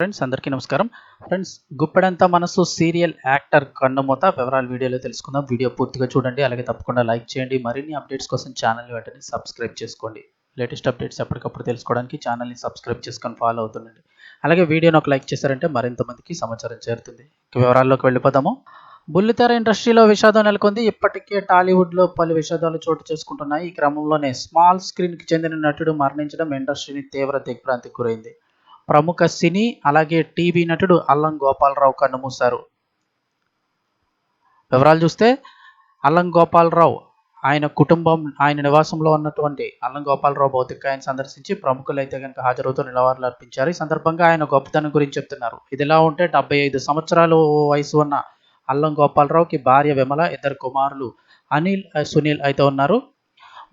Friends అందరికీ నమస్కారం. Friends Guppedantha మనసు సీరియల్ యాక్టర్ కన్నుమూత వివరాలు వీడియోలో తెలుసుకుందాం. వీడియో పూర్తిగా చూడండి. అలాగే తప్పకుండా లైక్ చేయండి. మరిన్ని అప్డేట్స్ కోసం ఛానల్ వెంటనే సబ్స్క్రైబ్ చేసుకోండి. లేటెస్ట్ అప్డేట్స్ ఎప్పటికప్పుడు తెలుసుకోవడానికి ఛానల్ని సబ్స్క్రైబ్ చేసుకొని ఫాలో అవుతుండండి. అలాగే వీడియోని ఒక లైక్ చేశారంటే మరింత మందికి సమాచారం చేరుతుంది. వివరాల్లోకి వెళ్ళిపోదాము. బుల్లితెర ఇండస్ట్రీలో విషాదం నెలకొంది. ఇప్పటికే టాలీవుడ్లో పలు విషాదాలు చోటు చేసుకుంటున్నాయి. ఈ క్రమంలోనే స్మాల్ స్క్రీన్కి చెందిన నటుడు మరణించడం ఇండస్ట్రీని తీవ్ర దిగ్భ్రాంతికి గురైంది. ప్రముఖ సినీ అలాగే టీవీ నటుడు అల్లం గోపాలరావు కన్నుమూశారు వివరాలు చూస్తే అల్లం గోపాలరావు ఆయన కుటుంబం ఆయన నివాసంలో ఉన్నటువంటి అల్లం గోపాలరావు భౌతికాయని సందర్శించి ప్రముఖులు అయితే కనుక హాజరవుతూ నిలవారులు అర్పించారు. ఈ సందర్భంగా ఆయన గొప్పతనం గురించి చెప్తున్నారు. ఇదిలా ఉంటే డెబ్బై ఐదు సంవత్సరాలు వయసు ఉన్న అల్లం గోపాలరావుకి భార్య విమల ఇద్దరు కుమారులు అనిల్ సునీల్ అయితే ఉన్నారు.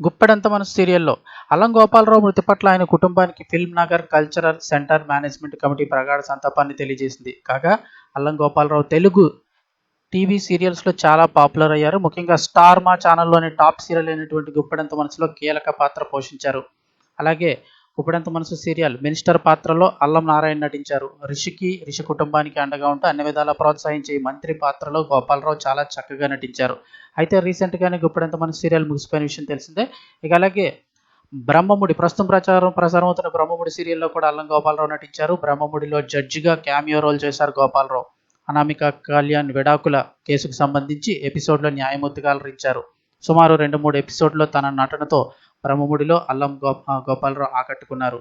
గుప్పెడంత మన సీరియల్లో. అల్లం గోపాలరావు మృతి పట్ల ఆయన కుటుంబానికి film Nagar cultural centre management committee ప్రగాఢ సంతాపాన్ని తెలియజేసింది. కాగా అల్లం గోపాలరావు తెలుగు టీవీ సీరియల్స్లో చాలా పాపులర్ అయ్యారు. ముఖ్యంగా స్టార్ మా ఛానల్లోని టాప్ సీరియల్ అయినటువంటి గుప్పెడంత మనసులో కీలక పాత్ర పోషించారు. అలాగే గుప్పెడంత మనసు సీరియల్. మినిస్టర్ పాత్రలో అల్లం నారాయణ నటించారు. రిషికి రిషి కుటుంబానికి అండగా ఉంటూ అన్ని విధాలా ప్రోత్సహించే మంత్రి పాత్రలో గోపాలరావు చాలా చక్కగా నటించారు. అయితే రీసెంట్గానే గుప్పెడంత మనసు సీరియల్ ముగిసిపోయిన విషయం తెలిసిందే. ఇక అలాగే బ్రహ్మముడి ప్రస్తుతం ప్రచారం ప్రసారం అవుతున్న బ్రహ్మముడి సీరియల్లో కూడా అల్లం గోపాలరావు నటించారు. బ్రహ్మముడిలో జడ్జిగా క్యామియో రోల్ చేశారు గోపాలరావు. అనామిక కళ్యాణ్ విడాకుల కేసుకు సంబంధించి ఎపిసోడ్లో న్యాయమూర్తిగా అలరించారు సుమారు రెండు మూడు ఎపిసోడ్లో తన నటనతో బ్రహ్మముడిలో అల్లం గో గోపాలరావు ఆకట్టుకున్నారు.